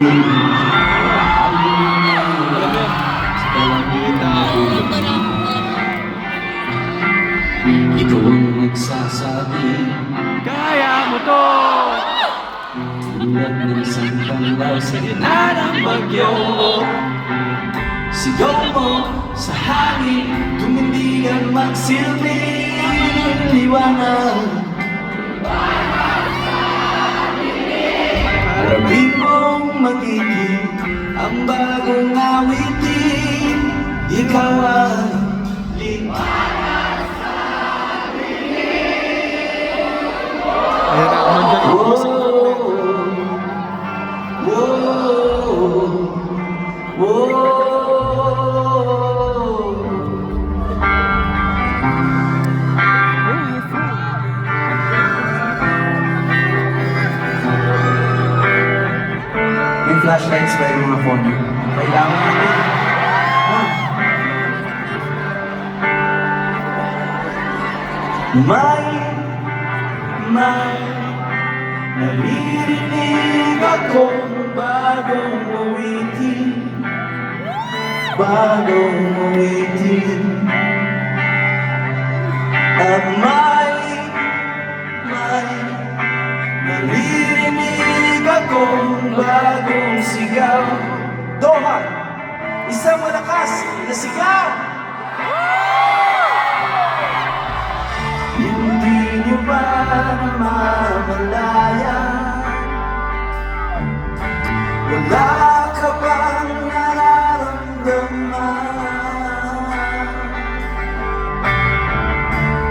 Ikaw ang magsasabi Kaya mo to. Tulad ng isang tanglaw sa gitna ng bagyo. Sigaw mo sa hangin Tumindigan magsilbing liwanag Harapin mong magiging Ang bagong awitin. Ikaw ang liwanag flashlights ba yung mga phone niyo? Kailangan natin. May, may, naririnig akong bagong awitin Bagong awitin At may, may, Naririnig akong bagong sigaw. Doha, isang malakas na sigaw. Hindi niyo ba namamalayan Wala ka bang nararamdaman?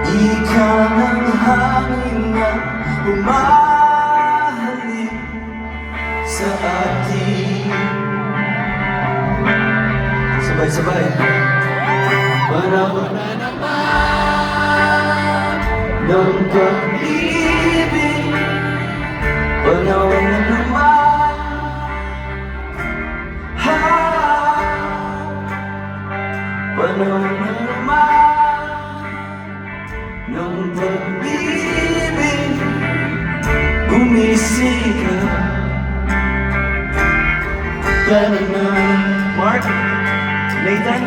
Ika ng hangin na humahalik sa atin. Sabay-sabay. Panahon na naman ng pag-ibig. Panahon na naman. Ha Panahon na naman ng pag-ibig. Gumising ka Ka na Mark, Nathan